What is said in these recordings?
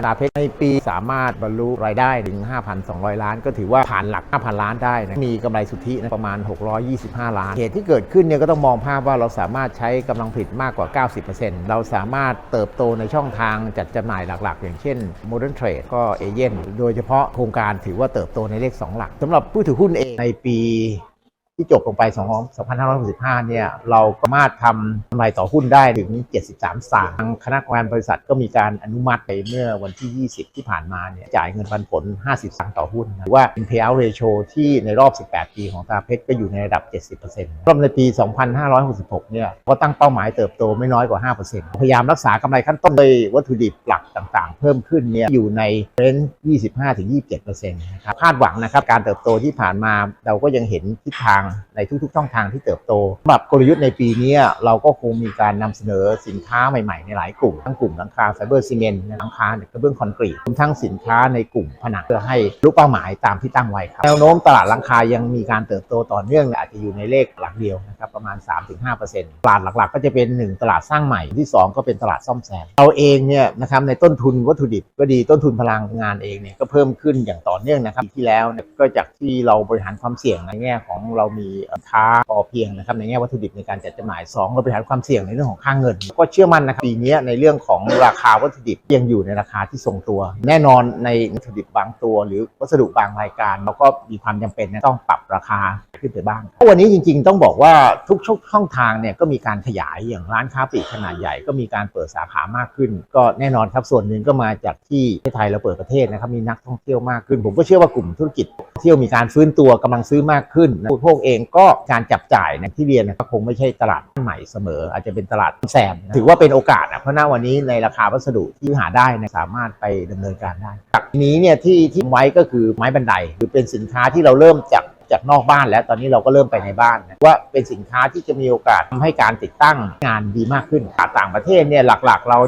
ตลาเพชรในปีสามารถบรรลุรายได้ถึง 5,200 ล้าน ก็ถือว่าผ่านหลัก 5,000 ล้านได้นะมีกำไรสุทธินะประมาณ 625 ล้าน เหตุที่เกิดขึ้นเนี่ยก็ต้องมองภาพว่าเราสามารถใช้กำลังผลิตมากกว่า 90%เราสามารถเติบโตในช่องทางจัดจำหน่ายหลักๆ อย่างเช่น Modern Trade ก็เอเย่นโดยเฉพาะโครงการถือว่าเติบโตในเลข 2 หลักสำหรับผู้ถือหุ้นเองในปี ที่จบลงไป 2565 เนี่ย เราสามารถทำกำไรต่อหุ้นได้ถึง 73 สตางค์ทางคณะกรรมการบริษัทก็มีการอนุมัติไปเมื่อวันที่ 20 ที่ผ่านมาเนี่ย จ่ายเงินปันผล 50 สตางค์ต่อหุ้นนะหรือว่าเป็น payout ratio ที่ในรอบ 18 ปีของตาเพชรก็อยู่ในระดับ 70%รอบในปี 2566 เนี่ย ก็ตั้งเป้าหมายเติบโตไม่น้อยกว่า 5%พยายามรักษากำไรขั้นต้นโดยวัตถุดิบหลักต่างๆ เพิ่มขึ้นเนี่ย อยู่ในเรนจ์25-27%นะครับ คาดหวังนะครับ การเติบโตที่ผ่านมาเราก็ยังเห็นทิศทางในทุกๆช่องทางที่เติบโตสำหรับกลยุทธ์ในปีนี้เราก็คงมีการนำเสนอสินค้าใหม่ๆ ในหลายกลุ่ม ทั้งกลุ่มหลังคาไฟเบอร์ซีเมนต์หลังคากระเบื้องคอนกรีตรวมทั้งสินค้าในกลุ่มผนังเพื่อให้ลูกเป้าหมายตามที่ตั้งไว้ครับแนวโน้มตลาดหลังคายังมีการเติบโตต่อเนื่องอาจจะอยู่ในเลขหลักเดียวนะครับประมาณ 3-5%ตลาดหลักๆ ก็จะเป็น 1 ตลาดสร้างใหม่ที่ 2 ก็เป็นตลาดซ่อมแซมเราเองเนี่ยนะครับในต้นทุนวัตถุดิบก็ดีต้นทุนพลังงานเองเนี่ยก็เพิ่มขึ้นอย่างต่อเนื่องนะครับที่แล้วก็จากที่เราบริหารความเสี่ยงในแง่ของเรามีค้าพอเพียงนะครับในแง่วัตถุดิบในการจัดจำหน่ายสองเราบริหารความเสี่ยงในเรื่องของค่าเงิน ก็เชื่อมั่นนะครับปีนี้ในเรื่องของราคาวัตถุดิบยังอยู่ในราคาที่ทรงตัว แน่นอนในวัตถุดิบบางตัว หรือวัสดุบางรายการ เราก็มีความจำเป็นต้องปรับราคา ขึ้นไปบ้างวันนี้จริงๆ ต้องบอกว่าทุกช่องทางเนี่ยก็มีการขยายอย่างร้านค้าปลีกขนาดใหญ่ก็มีการเปิดสาขามากขึ้น ก็แน่นอนครับส่วนหนึ่งก็มาจากที่ประเทศไทยเราเปิดประเทศนะครับมีนักท่องเที่ยวมากขึ้น ผมก็เชื่อว่ากลุ่มธุรกิจเที่ยวมีการฟื้นตัวกำลังซื้อมากขึ้นผู้บริโภคเองก็การจับจ่ายนะที่เรียนนะครับคงไม่ใช่ตลาดใหม่เสมอ อาจจะเป็นตลาดแซมถือว่าเป็นโอกาสนะเพราะหน้าวันนี้ในราคาวัสดุที่หาได้นะสามารถไปดำเนินการได้จากนี้เนี่ยที่ที่ไว้ก็คือไม้บันไดคือเป็นสินค้าที่เราเริ่มจาก จากนอกบ้านแล้วตอนนี้เราก็เริ่มไปในบ้านนะว่าเป็นสินค้าที่จะมีโอกาสทำให้การติดตั้งงานดีมากขึ้นต่างประเทศเนี่ยหลักๆ เรา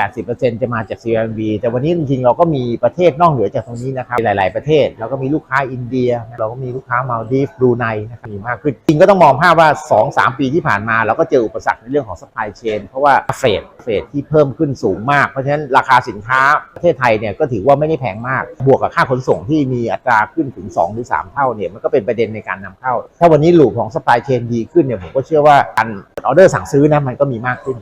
70-80%จะมาจาก CMV แต่วันนี้จริงๆเราก็มีประเทศนอกเหนือจากตรงนี้นะครับหลาย ๆประเทศเราก็มีลูกค้าอินเดีย เราก็มีลูกค้ามาลดีฟบรูไนนะครับมีมากขึ้นจริงก็ต้องมองภาพว่า 2-3 ปีที่ผ่านมา เราก็เจออุปสรรคในเรื่องของ supply chain เพราะว่าเฟดเฟดที่เพิ่มขึ้นสูงมาก เพราะฉะนั้นราคาสินค้าประเทศไทยเนี่ยก็ถือว่าไม่ได้แพงมาก บวกกับค่าขนส่งที่มีอัตราขึ้นถึง2หรือ3เท่าเนี่ยมันก็เป็นประเด็นในการนำเข้า ถ้าวันนี้หลูของ supply chain ดีขึ้นเนี่ยผมก็เชื่อว่าการออเดอร์สั่งซื้อนะมันก็มีมากขึ้น